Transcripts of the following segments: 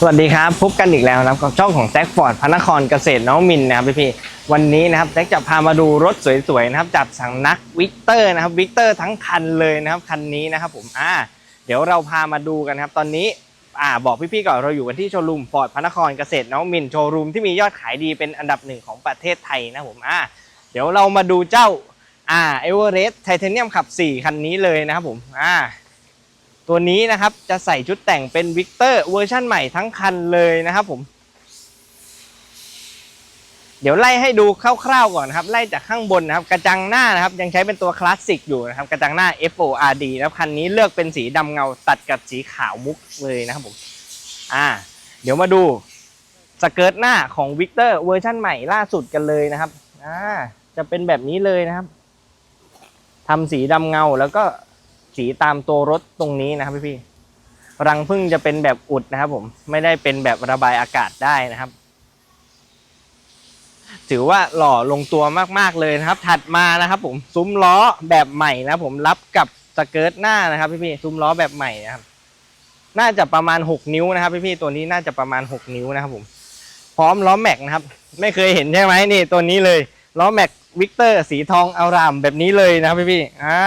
สวัสดีครับพบกันอีกแล้วนะครับกับช่องของแซกฟอร์ดพระนครเกษตรน้องมินนะครับพี่ๆวันนี้นะครับแซกจะพามาดูรถสวยๆนะครับจากสังนักวิกเตอร์นะครับวิกเตอร์ทั้งคันเลยนะครับคันนี้นะครับผมอ่าเดี๋ยวเราพามาดูกันครับตอนนี้อ่าบอกพี่ๆก่อนเราอยู่กันที่โชว์รูมฟอร์ดพระนครเกษตรน้องมินโชว์รูมที่มียอดขายดีเป็นอันดับหนึ่งของประเทศไทยนะผมอ่าเดี๋ยวเรามาดูเจ้าอ่าเอเวอเรสต์ไทเทเนียมขับ 4 คันนี้เลยนะครับผมอ่า ตัวนี้นะครับจะใส่ชุดแต่งเป็นวิกเตอร์เวอร์ชั่นใหม่ทั้งคันเลยนะครับผม เดี๋ยวไล่ให้ดูคร่าวๆก่อนนะครับ ไล่จากข้างบนนะครับ กระจังหน้านะครับ ยังใช้เป็นตัวคลาสสิกอยู่นะครับ กระจังหน้า FORD นะครับคันนี้เลือกเป็นสีดำเงาตัดกับสีขาวมุกเลยนะครับผม อ่า เดี๋ยวมาดูสเกิร์ตหน้าของวิกเตอร์เวอร์ชั่นใหม่ล่าสุดกันเลยนะครับ อ่า จะเป็นแบบนี้เลยนะครับทำสีดำเงาแล้วก็ สีตามตัวรถตรงนี้นะครับพี่พี่ๆรังพึ่งจะเป็นแบบอุดนะครับ ผมไม่ได้เป็นแบบระบายอากาศได้นะครับ ถือว่าหล่อลงตัวมากๆเลยนะครับ ถัดมานะครับ ผมซุ้มล้อแบบใหม่นะผมรับกับสเกิร์ตหน้านะครับพี่พี่ๆซุ้มล้อแบบใหม่นะครับ น่าจะประมาณ 6 นิ้วนะครับพี่พี่ๆตัวนี้น่าจะประมาณ 6 นิ้วนะครับ ผม พร้อมล้อแม็กนะครับ ไม่เคยเห็นใช่ไหมนี่ตัวนี้เลยล้อแม็กวิกเตอร์สีทองอารามแบบนี้เลยนะครับพี่พี่ๆอ่า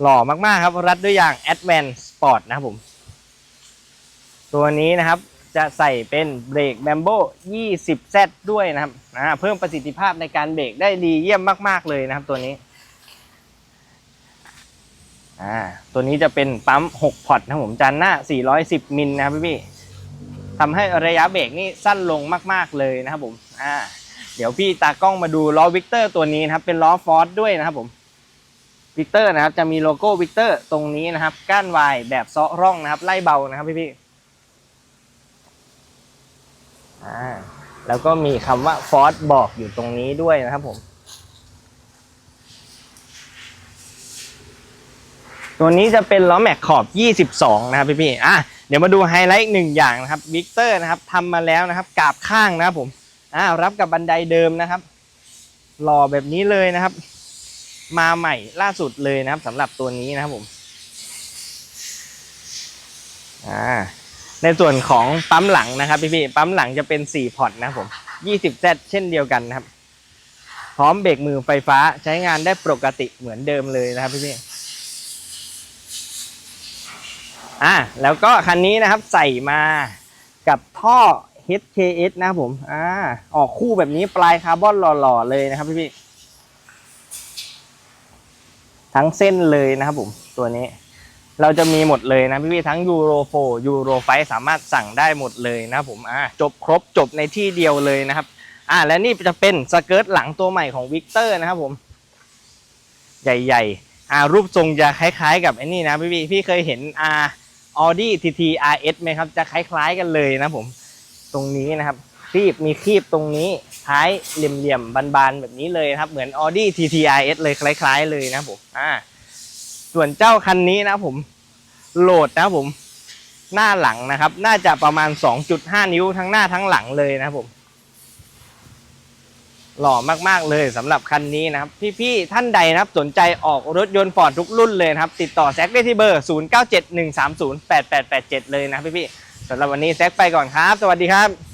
หล่อมากๆครับ รัดด้วยยาง Advance Sport นะครับผม ตัวนี้นะครับจะใส่เป็นเบรก Bambo 20Z ด้วยนะครับอ่าเพิ่มประสิทธิภาพในการเบรกได้ดีเยี่ยมมาก ๆ เลยนะครับตัวนี้อ่าตัวนี้จะเป็นปั๊ม 6 พอร์ตนะครับผมจานหน้า 410 มิลนะครับพี่ๆทำให้ระยะเบรกนี่สั้นลงมาก ๆ เลยนะครับผมอ่าเดี๋ยวพี่ตากล้องมาดูล้อวิกเตอร์ตัวนี้นะครับ เป็นล้อฟอร์ดด้วยนะครับผม วิกเตอร์นะครับจะมีโลโก้วิกเตอร์ตรงนี้นะครับ ก้านวายแบบเซาะร่องนะครับ ไล่เบานะครับพี่พี่ๆอ่าแล้วก็มีคำว่าฟอร์ดบอกอยู่ตรงนี้ด้วยนะครับผม ตัวนี้จะเป็นล้อแม็กขอบ 22 นะครับพี่พี่ๆอะเดี๋ยวมาดูไฮไลท์หนึ่งอย่างนะครับวิกเตอร์นะครับทำมาแล้วนะครับกราบข้างนะครับผมอ่ารับกับบันไดเดิมนะครับหล่อแบบนี้เลยนะครับ มาใหม่ล่าสุดเลยนะครับสำหรับตัวนี้นะครับผมในส่วนของปั๊มหลังนะครับพี่พี่ๆปั๊มหลังจะเป็น 4 พอร์ตนะครับผม 20Z เช่นเดียวกันนะครับ พร้อมเบรกมือไฟฟ้าใช้งานได้ปกติเหมือนเดิมเลยนะครับพี่พี่ๆอ่าแล้วก็คันนี้นะครับใส่มากับท่อ HKS นะครับผมอ่าออกคู่แบบนี้ปลายคาร์บอนหล่อๆเลยนะครับพี่พี่ๆ ทั้งเส้นเลยนะครับผมตัวนี้ เราจะมีหมดเลยนะพี่ๆทั้งยูโรโฟยูโรไฟสามารถสั่งได้หมดเลยนะครับผมอ่าจบครบจบในที่เดียวเลยนะครับ อ่าและนี่จะเป็นสเกิร์ตหลังตัวใหม่ของวิกเตอร์นะครับผม ใหญ่ๆอ่ารูปทรงจะคล้ายๆ กับไอ้นี่นะพี่ๆพี่เคยเห็นอ่าออดี้ทีทีอาร์เอสไหมครับ จะคล้ายๆกันเลยนะผม ตรงนี้นะครับ ครีบมีครีบตรงนี้ท้ายเหลี่ยมๆบานๆแบบนี้เลยครับ เหมือน Audi TTRS เลยคล้าย ๆ เลยนะผมอ่าส่วนเจ้าคันนี้นะผมโหลดนะผมหน้าหลังนะครับ น่าจะประมาณ 2.5 นิ้วทั้งหน้าทั้งหลังเลยนะผมหล่อมากๆเลยสำหรับคันนี้นะครับ พี่ๆท่านใดนะครับสนใจออกรถยนต์ฟอร์ดทุกรุ่นเลยครับ ติดต่อแซกได้ที่เบอร์ 0971308887 เลยนะพี่ๆสำหรับวันนี้แซกไปก่อนครับ สวัสดีครับ